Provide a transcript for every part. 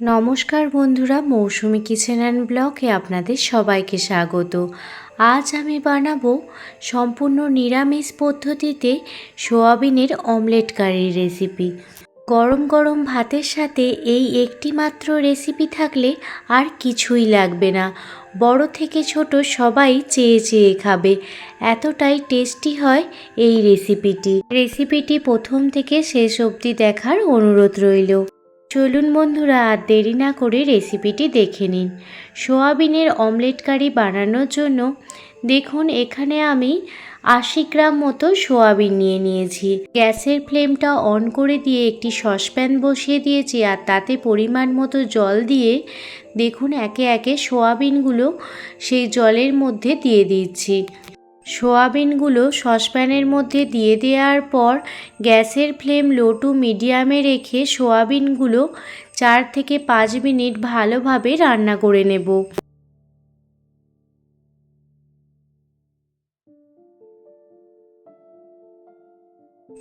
নমস্কার বন্ধুরা, মৌসুমি kitchen and ব্লগে আপনাদের সবাইকে স্বাগত। আজ আমি বানাবো সম্পূর্ণ নিরামিষ পদ্ধতিতে সোয়াবিনের অমলেট কারির রেসিপি। গরম গরম ভাতের সাথে এই একটি মাত্র রেসিপি থাকলে আর কিছুই লাগবে না। বড় থেকে ছোট সবাই চেয়ে চেয়ে খাবে। এতটাই টেস্টি হয় এই রেসিপিটি। রেসিপিটি প্রথম থেকে শেষ অবধি দেখার অনুরোধ রইল। চলুন বন্ধুরা আর দেরি না করে রেসিপিটি দেখে নিন। সোয়াবিনের অমলেট কারি বানানোর জন্য দেখুন, এখানে আমি আশি গ্রাম মতো সোয়াবিন নিয়ে নিয়েছি। গ্যাসের ফ্লেমটা অন করে দিয়ে একটি সসপ্যান বসিয়ে দিয়েছি আর তাতে পরিমাণ মতো জল দিয়ে দেখুন, একে একে সোয়াবিনগুলো সেই জলের মধ্যে দিয়ে দিচ্ছি। সোয়াবিনগুলো সসপ্যানের মধ্যে দিয়ে দেওয়ার পর গ্যাসের ফ্লেম লো টু মিডিয়ামে রেখে সোয়াবিনগুলো চার থেকে পাঁচ মিনিট ভালোভাবে রান্না করে নেব।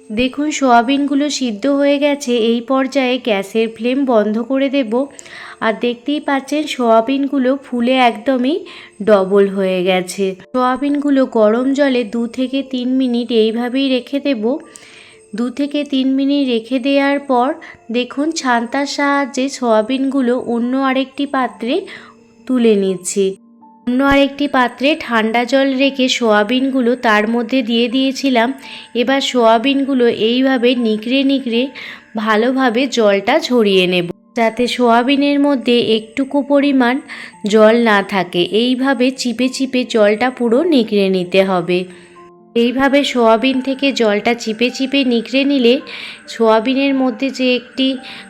দেখুন, সোয়াবিনগুলো সিদ্ধ হয়ে গেছে, এই পর্যায়ে গ্যাসের ফ্লেম বন্ধ করে দেব। আর দেখতেই পাচ্ছেন, সোয়াবিনগুলো ফুলে একদমই ডবল হয়ে গেছে। সোয়াবিনগুলো গরম জলে দু থেকে তিন মিনিট এইভাবেই রেখে দেব। দু থেকে তিন মিনিট রেখে দেওয়ার পর দেখুন, ছান্তার সাহায্যে সোয়াবিনগুলো অন্য আরেকটি পাত্রে তুলে নিচ্ছি। অন্য আরেকটি পাত্রে ঠান্ডা জল রেখে সোয়াবিনগুলো তার মধ্যে দিয়ে দিয়েছিলাম। এবার সোয়াবিনগুলো এইভাবে নিকড়ে নিকড়ে ভালোভাবে জলটা ঝরিয়ে নেব। যাতে সোয়াবিনের মধ্যে একটুকু পরিমাণ জল না থাকে, এইভাবে চিপে চিপে জলটা পুরো নিকড়ে নিতে হবে। এইভাবে সোয়াবিন থেকে জলটা চিপে চিপে নিকড়ে নিলে সোয়াবিনের মধ্যে যে একটি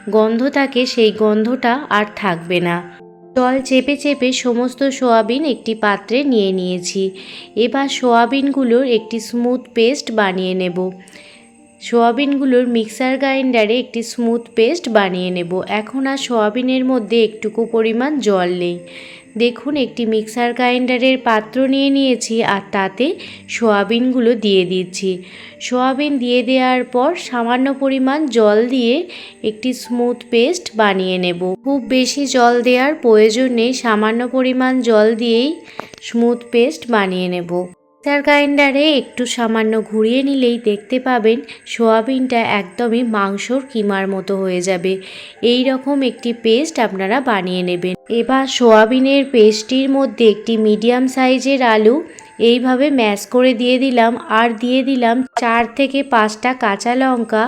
গন্ধ থাকে, সেই গন্ধটা আর থাকবে না। জল চেপে চেপে সমস্ত সোয়াবিন একটি পাত্রে নিয়ে নিয়েছি। এবার সোয়াবিনগুলোর একটি স্মুথ পেস্ট বানিয়ে নেব। সোয়াবিনগুলোর মিক্সার গ্রাইন্ডারে একটি স্মুথ পেস্ট বানিয়ে নেব। এখন আর সোয়াবিনের মধ্যে একটুকু পরিমাণ জল নেই। দেখুন, একটি মিক্সার গ্রাইন্ডারের পাত্র নিয়ে নিয়েছি আর তাতে সোয়াবিনগুলো দিয়ে দিচ্ছি। সোয়াবিন দিয়ে দেওয়ার পর সামান্য পরিমাণ জল দিয়ে একটি স্মুথ পেস্ট বানিয়ে নেব। খুব বেশি জল দেওয়ার প্রয়োজন নেই, সামান্য পরিমাণ জল দিয়েই স্মুথ পেস্ট বানিয়ে নেব। মিক্সার গ্রাইন্ডারে একটু সামান্য ঘুরিয়ে নিলেই দেখতে পাবেন সোয়াবিনটা একদমই মাংসর কিমার মতো হয়ে যাবে। এই রকম একটি পেস্ট আপনারা বানিয়ে নেবেন। এবার সোয়াবিনের পেস্টটির মধ্যে একটি মিডিয়াম সাইজের আলু এইভাবে ম্যাশ করে দিয়ে দিলাম আর দিয়ে দিলাম চার থেকে পাঁচটা কাঁচা লঙ্কা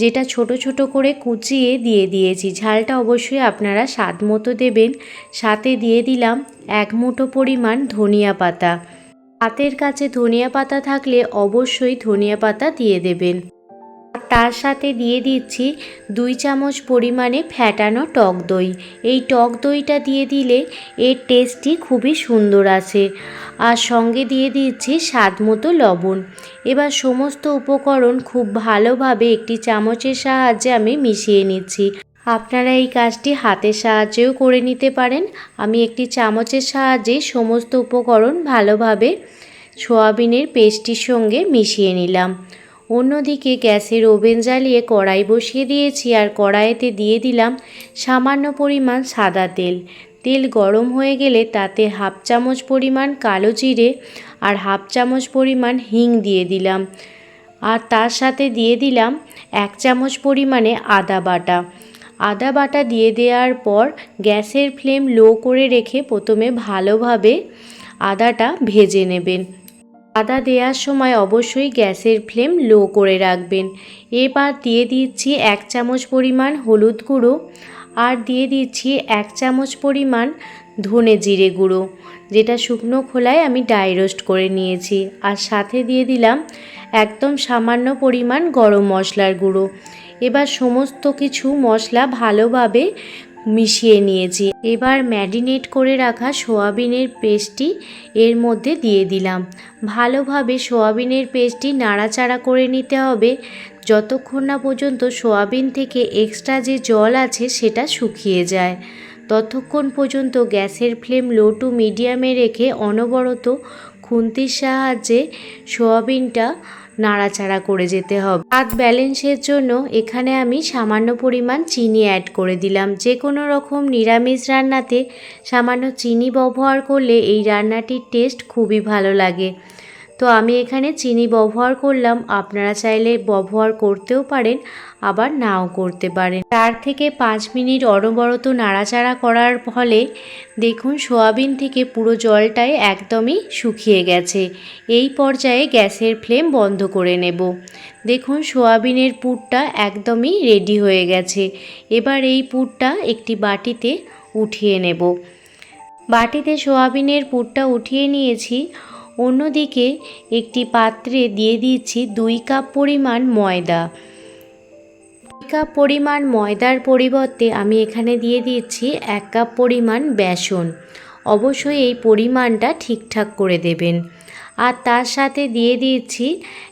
যেটা ছোট ছোট করে কুচিয়ে দিয়ে দিয়েছি। ঝালটা অবশ্যই আপনারা স্বাদ মতো দেবেন। সাথে দিয়ে দিলাম এক মুঠো পরিমাণ ধনিয়া পাতা। হাতের কাছে ধনিয়া পাতা থাকলে অবশ্যই ধনিয়া পাতা দিয়ে দেবেন। তার সাথে দিয়ে দিচ্ছি দুই চামচ পরিমাণে ফ্যাটানো টক দই। এই টক দইটা দিয়ে দিলে এর টেস্টটি খুবই সুন্দর আছে। আর সঙ্গে দিয়ে দিচ্ছি স্বাদ মতো লবণ। এবার সমস্ত উপকরণ খুব ভালোভাবে একটি চামচের সাহায্যে আমি মিশিয়ে নিচ্ছি। আপনারা এই কাজটি হাতের সাহায্যেও করে নিতে পারেন। আমি একটি চামচের সাহায্যে সমস্ত উপকরণ ভালোভাবে সোয়াবিনের পেস্টটির সঙ্গে মিশিয়ে নিলাম। অন্যদিকে গ্যাসের ওভেন জ্বালিয়ে কড়াই বসিয়ে দিয়েছি আর কড়াইতে দিয়ে দিলাম সামান্য পরিমাণ সাদা তেল। তেল গরম হয়ে গেলে তাতে হাফ চামচ পরিমাণ কালো জিরে আর হাফ চামচ পরিমাণ হিং দিয়ে দিলাম। আর তার সাথে দিয়ে দিলাম এক চামচ পরিমাণে আদা বাটা। আদা বাটা দিয়ে দেওয়ার পর গ্যাসের ফ্লেম লো করে রেখে প্রথমে ভালোভাবে আদাটা ভেজে নেবেন। আদা দেওয়ার সময় অবশ্যই গ্যাসের ফ্লেম লো করে রাখবেন। এবার দিয়ে দিচ্ছি এক চামচ পরিমাণ হলুদ গুঁড়ো আর দিয়ে দিচ্ছি এক চামচ পরিমাণ ধনে জিরে গুঁড়ো, যেটা শুকনো খোলায় আমি ডাই রোস্ট করে নিয়েছি। আর সাথে দিয়ে দিলাম একদম সামান্য পরিমাণ গরম মশলার গুঁড়ো। এবার সমস্ত কিছু মশলা ভালোভাবে মিশিয়ে নিয়েছি। এবার ম্যারিনেট করে রাখা সোয়াবিনের পেস্টটি এর মধ্যে দিয়ে দিলাম। ভালোভাবে সোয়াবিনের পেস্টটি নাড়াচাড়া করে নিতে হবে। যতক্ষণ না পর্যন্ত সোয়াবিন থেকে এক্সট্রা যে জল আছে সেটা শুকিয়ে যায়। ততক্ষণ পর্যন্ত গ্যাসের ফ্লেম লো টু মিডিয়ামে রেখে অনবরত খুন্তির সাহায্যে সোয়াবিনটা নাড়াচাড়া করে যেতে হবে। স্বাদ ব্যালেন্সের জন্য এখানে আমি সামান্য পরিমাণ চিনি অ্যাড করে দিলাম। যে কোনো রকম নিরামিষ রান্নাতে সামান্য চিনি ব্যবহার করলে এই রান্নাটির টেস্ট খুবই ভালো লাগে। তো আমি এখানে চিনি ব্যবহার করলাম। আপনারা চাইলে ব্যবহার করতেও পারেন, আবার নাও করতে পারেন। চার থেকে পাঁচ মিনিট অনবরত নাড়াচাড়া করার ফলে দেখুন সোয়াবিন থেকে পুরো জলটাই একদমই শুকিয়ে গেছে। এই পর্যায়ে গ্যাসের ফ্লেম বন্ধ করে নেব। দেখুন সোয়াবিনের পুরটা একদমই রেডি হয়ে গেছে। এবার এই পুরটা একটি বাটিতে উঠিয়ে নেব। বাটিতে সোয়াবিনের পুরটা উঠিয়ে নিয়েছি। অন্যদিকে একটি পাত্রে দিয়ে দিচ্ছি দুই কাপ পরিমাণ ময়দা। দুই কাপ পরিমাণ ময়দার পরিবর্তে আমি এখানে দিয়ে দিচ্ছি এক কাপ পরিমাণ বেসন। অবশ্যই এই পরিমাণটা ঠিকঠাক করে দেবেন। আর তার সাথে দিয়ে দিচ্ছি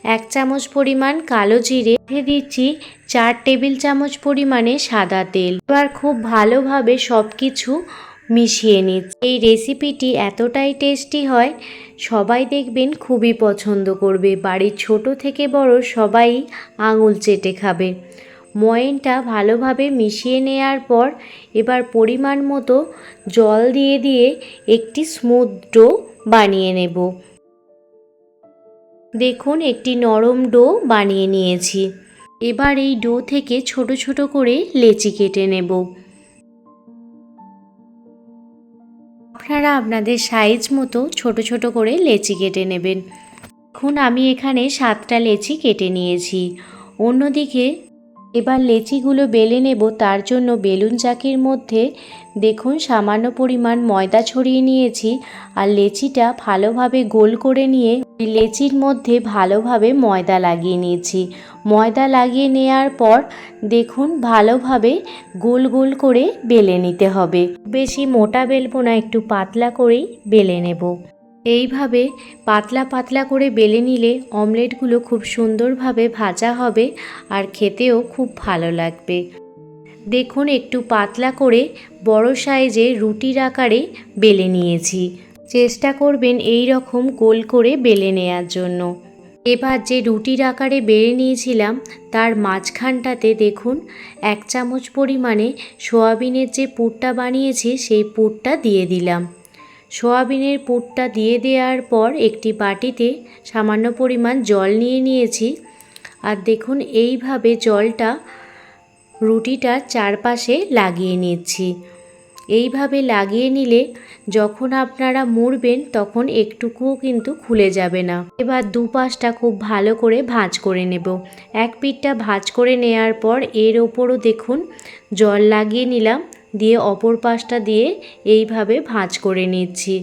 এক চামচ পরিমাণ কালো জিরে। দিয়ে দিচ্ছি চার টেবিল চামচ পরিমাণে সাদা তেল। এবার খুব ভালোভাবে সব কিছু মিশিয়ে নিচ্ছি। এই রেসিপিটি এতটাই টেস্টি হয়, সবাই দেখবেন খুবই পছন্দ করবে। বাড়ির ছোট থেকে বড় সবাই আঙুল চেটে খাবে। ময়নটা ভালোভাবে মিশিয়ে নেওয়ার পর এবার পরিমাণ মতো জল দিয়ে দিয়ে একটি স্মুথ ডো বানিয়ে নেব। দেখুন, একটি নরম ডো বানিয়ে নিয়েছি। এবার এই ডো থেকে ছোট ছোট করে লেচি কেটে নেব। আপনারা আপনাদের সাইজ মতো ছোট ছোট করে লেচি কেটে নেবেন। এখন আমি এখানে সাতটা লেচি কেটে নিয়েছি। অন্যদিকে এবার লেচিগুলো বেলে নেব, তার জন্য বেলুন চাকির মধ্যে দেখুন সামান্য পরিমাণ ময়দা ছড়িয়ে নিয়েছি আর লেচিটা ভালোভাবে গোল করে নিয়ে লেচির মধ্যে ভালোভাবে ময়দা লাগিয়ে নিয়েছি। ময়দা লাগিয়ে নেওয়ার পর দেখুন ভালোভাবে গোল গোল করে বেলে নিতে হবে। বেশি মোটা বেলবো না, একটু পাতলা করেই বেলে নেব। এইভাবে পাতলা পাতলা করে বেলে নিলে অমলেটগুলো খুব সুন্দরভাবে ভাজা হবে আর খেতেও খুব ভালো লাগবে। দেখুন, একটু পাতলা করে বড় সাইজে রুটির আকারে বেলে নিয়েছি। চেষ্টা করবেন এই রকম গোল করে বেলে নেয়ার জন্য। এবার যে রুটির আকারে বেড়ে নিয়েছিলাম, তার মাঝখানটাতে দেখুন, এক চামচ পরিমাণে সোয়াবিনের যে পুরটা বানিয়েছি, সেই পুরটা দিয়ে দিলাম। সোয়াবিনের পুরটা দিয়ে দেওয়ার পর একটি বাটিতে সামান্য পরিমাণ জল নিয়ে নিয়েছি। আর দেখুন, এইভাবে জলটা রুটিটার চারপাশে লাগিয়ে নিচ্ছি। এইভাবে লাগিয়ে নিলে যখন আপনারা মুড়বেন, তখন একটুকুও কিন্তু খুলে যাবে না। এবার দুপাশটা খুব ভালো করে ভাঁজ করে নেব। এক পিঠটা ভাঁজ করে নেওয়ার পর এর ওপরও দেখুন, জল লাগিয়ে নিলাম। দিয়ে অপর পাশটা দিয়ে এইভাবে ভাঁজ করে নিচ্ছি।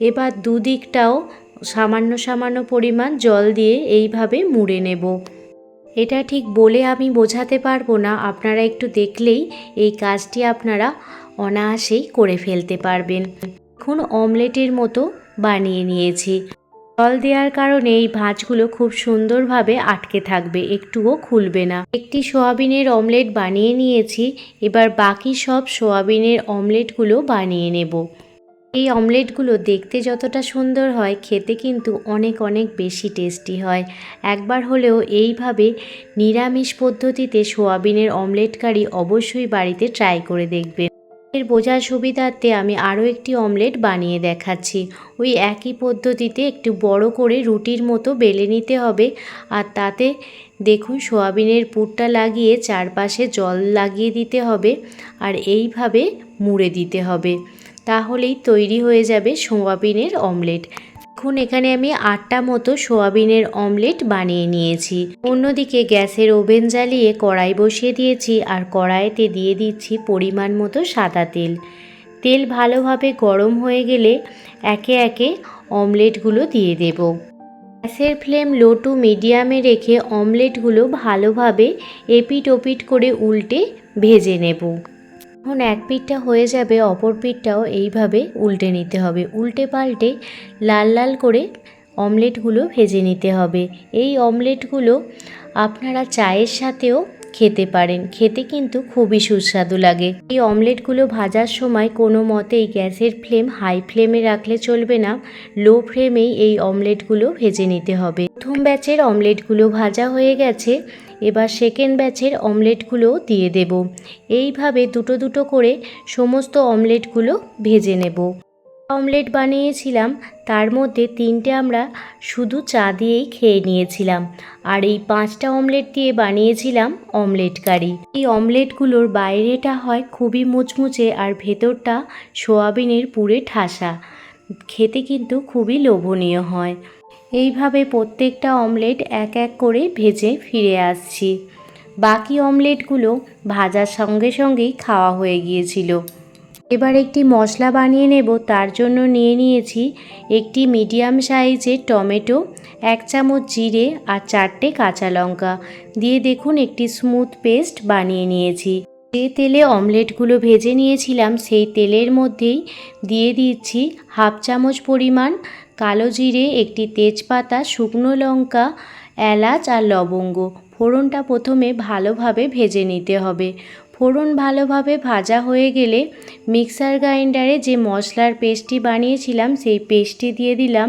এবার দুদিকটাও সামান্য সামান্য পরিমাণ জল দিয়ে এইভাবে মুড়ে নেব। এটা ঠিক বলে আমি বোঝাতে পারব না, আপনারা একটু দেখলেই এই কাজটি আপনারা অনায়াসেই করে ফেলতে পারবেন। এখন অমলেটের মতো বানিয়ে নিয়েছি। জল দেওয়ার কারণে এই ভাঁজগুলো খুব সুন্দরভাবে আটকে থাকবে, একটুও খুলবে না। একটি সোয়াবিনের অমলেট বানিয়ে নিয়েছি, এবার বাকি সব সোয়াবিনের অমলেটগুলো বানিয়ে নেব। এই অমলেটগুলো দেখতে যতটা সুন্দর হয়, খেতে কিন্তু অনেক অনেক বেশি টেস্টি হয়। একবার হলেও এইভাবে নিরামিষ পদ্ধতিতে সোয়াবিনের অমলেট কারি অবশ্যই বাড়িতে ট্রাই করে দেখবেন। এর বোঝার সুবিধার্থে আমি আরও একটি অমলেট বানিয়ে দেখাচ্ছি। ওই একই পদ্ধতিতে একটু বড় করে রুটির মতো বেলে নিতে হবে আর তাতে দেখুন সোয়াবিনের পুরটা লাগিয়ে চারপাশে জল লাগিয়ে দিতে হবে আর এইভাবে মুড়ে দিতে হবে। তাহলেই তৈরি হয়ে যাবে সোয়াবিনের অমলেট। এখন এখানে আমি আটটা মতো সোয়াবিনের অমলেট বানিয়ে নিয়েছি। অন্যদিকে গ্যাসের ওভেন জ্বালিয়ে কড়াই বসিয়ে দিয়েছি আর কড়াইতে দিয়ে দিচ্ছি পরিমাণ মতো সাদা তেল। তেল ভালোভাবে গরম হয়ে গেলে একে একে অমলেটগুলো দিয়ে দেব। গ্যাসের ফ্লেম লো টু মিডিয়ামে রেখে অমলেটগুলো ভালোভাবে এপিট ওপিট করে উল্টে ভেজে নেব। এখন এক পিঠটা হয়ে যাবে, অপর পিঠটাও এইভাবে উল্টে নিতে হবে। উল্টে পাল্টে লাল লাল করে অমলেটগুলো ভেজে নিতে হবে। এই অমলেটগুলো আপনারা চায়ের সাথেও খেতে পারেন। খেতে কিন্তু খুবই সুস্বাদু লাগে। এই অমলেটগুলো ভাজার সময় কোনো মতেই গ্যাসের ফ্লেম হাই ফ্লেমে রাখলে চলবে না। লো ফ্লেমেই এই অমলেটগুলো ভেজে নিতে হবে। প্রথম ব্যাচের অমলেটগুলো ভাজা হয়ে গেছে। এবার সেকেন্ড ব্যাচের অমলেটগুলো দিয়ে দেব। এইভাবে দুটো দুটো করে সমস্ত অমলেটগুলো ভেজে নেব। অমলেট বানিয়েছিলাম, তার মধ্যে তিনটে আমরা শুধু চা দিয়েই খেয়ে নিয়েছিলাম। আর এই পাঁচটা অমলেট দিয়ে বানিয়েছিলাম অমলেট কারি। এই অমলেটগুলোর বাইরেটা হয় খুবই মুচমুচে আর ভেতরটা সোয়াবিনের পুরে ঠাসা। খেতে কিন্তু খুবই লোভনীয় হয়। এইভাবে প্রত্যেকটা অমলেট এক এক করে ভেজে ফিরে আসছি। বাকি অমলেটগুলো ভাজার সঙ্গে সঙ্গেই খাওয়া হয়ে গিয়েছিল। এবার একটি মশলা বানিয়ে নেব, তার জন্য নিয়ে নিয়েছি একটি মিডিয়াম সাইজের টমেটো, এক চামচ জিরে আর চারটে কাঁচা লঙ্কা। দিয়ে দেখুন একটি স্মুথ পেস্ট বানিয়ে নিয়েছি। যে তেলে অমলেটগুলো ভেজে নিয়েছিলাম, সেই তেলের মধ্যেই দিয়ে দিচ্ছি হাফ চামচ পরিমাণ কালো জিরে, একটি তেজপাতা, শুকনো লঙ্কা, এলাচ আর লবঙ্গ। ফোড়নটা প্রথমে ভালোভাবে ভেজে নিতে হবে। ফোড়ন ভালোভাবে ভাজা হয়ে গেলে মিক্সার গ্রাইন্ডারে যে মশলার পেস্টটি বানিয়েছিলাম, সেই পেস্টটি দিয়ে দিলাম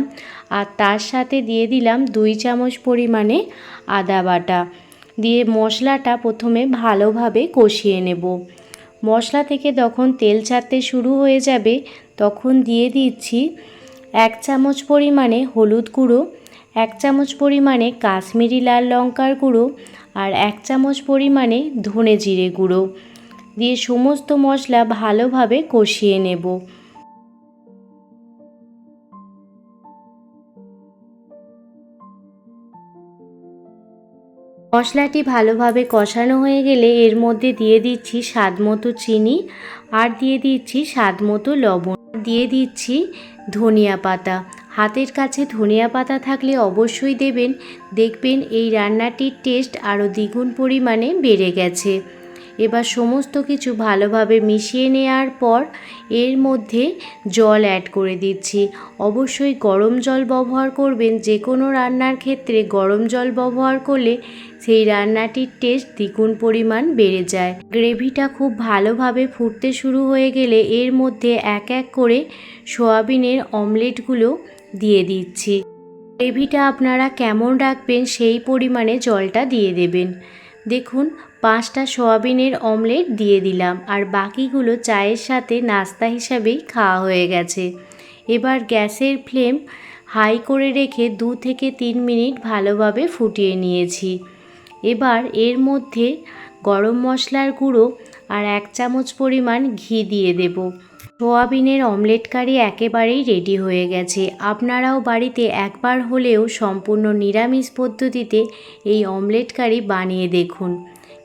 আর তার সাথে দিয়ে দিলাম দুই চামচ পরিমাণে আদা বাটা। দিয়ে মশলাটা প্রথমে ভালোভাবে কষিয়ে নেব। মশলা থেকে যখন তেল ছাড়তে শুরু হয়ে যাবে, তখন দিয়ে দিচ্ছি এক চামচ পরিমাণে হলুদ গুঁড়ো, এক চামচ পরিমাণে কাশ্মীরি লাল লঙ্কার গুঁড়ো আর এক চামচ পরিমাণে ধনে জিরে গুঁড়ো। দিয়ে সমস্ত মশলা ভালোভাবে কষিয়ে নেব। মশলাটি ভালোভাবে কষানো হয়ে গেলে এর মধ্যে দিয়ে দিচ্ছি স্বাদ মতো চিনি আর দিয়ে দিচ্ছি স্বাদ মতো লবণ। দিয়ে দিচ্ছি ধনিয়া পাতা। হাতের কাছে ধনিয়া পাতা থাকলে অবশ্যই দেবেন। দেখবেন এই রান্নাটির টেস্ট আরও দ্বিগুণ পরিমাণে বেড়ে গেছে। এবার সমস্ত কিছু ভালোভাবে মিশিয়ে নেওয়ার পর এর মধ্যে জল অ্যাড করে দিচ্ছি। অবশ্যই গরম জল ব্যবহার করবেন যে কোনো রান্নার ক্ষেত্রে গরম জল ব্যবহার করলে সেই রান্নাটির টেস্ট দ্বিগুণ পরিমাণ বেড়ে যায়। গ্রেভিটা খুব ভালোভাবে ফুটতে শুরু হয়ে গেলে এর মধ্যে এক এক করে সোয়াবিনের অমলেটগুলো দিয়ে দিচ্ছি। গ্রেভিটা আপনারা কেমন রাখবেন সেই পরিমাণে জলটা দিয়ে দেবেন। দেখুন পাঁচটা সোয়াবিনের অমলেট দিয়ে দিলাম আর বাকিগুলো চায়ের সাথে নাস্তা হিসাবেই খাওয়া হয়ে গেছে। এবার গ্যাসের ফ্লেম হাই করে রেখে দু থেকে তিন মিনিট ভালোভাবে ফুটিয়ে নিয়েছি। এবার এর মধ্যে গরম মশলার গুঁড়ো আর এক চামচ পরিমাণ ঘি দিয়ে দেব। সোয়াবিনের অমলেট কারি একেবারেই রেডি হয়ে গেছে। আপনারাও বাড়িতে একবার হলেও সম্পূর্ণ নিরামিষ পদ্ধতিতে এই অমলেট কারি বানিয়ে দেখুন।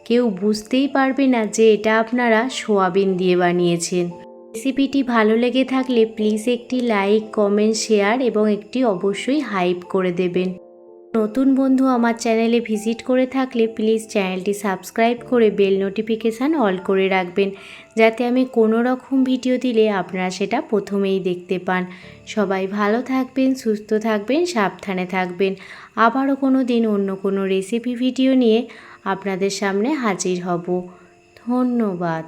কেউ বুঝতেই পারবে না যে এটা আপনারা সোয়াবিন দিয়ে বানিয়েছেন। রেসিপিটি ভালো লেগে থাকলে প্লিজ একটি লাইক, কমেন্ট, শেয়ার এবং একটি অবশ্যই হাইপ করে দেবেন। নতুন বন্ধু আমার চ্যানেলে ভিজিট করে থাকলে প্লিজ চ্যানেলটি সাবস্ক্রাইব করে বেল নোটিফিকেশান অল করে রাখবেন, যাতে আমি কোনো রকম ভিডিও দিলে আপনারা সেটা প্রথমেই দেখতে পান। সবাই ভালো থাকবেন, সুস্থ থাকবেন, সাবধানে থাকবেন। আবারও কোনো দিন অন্য কোনো রেসিপি ভিডিও নিয়ে আপনাদের সামনে হাজির হব। ধন্যবাদ।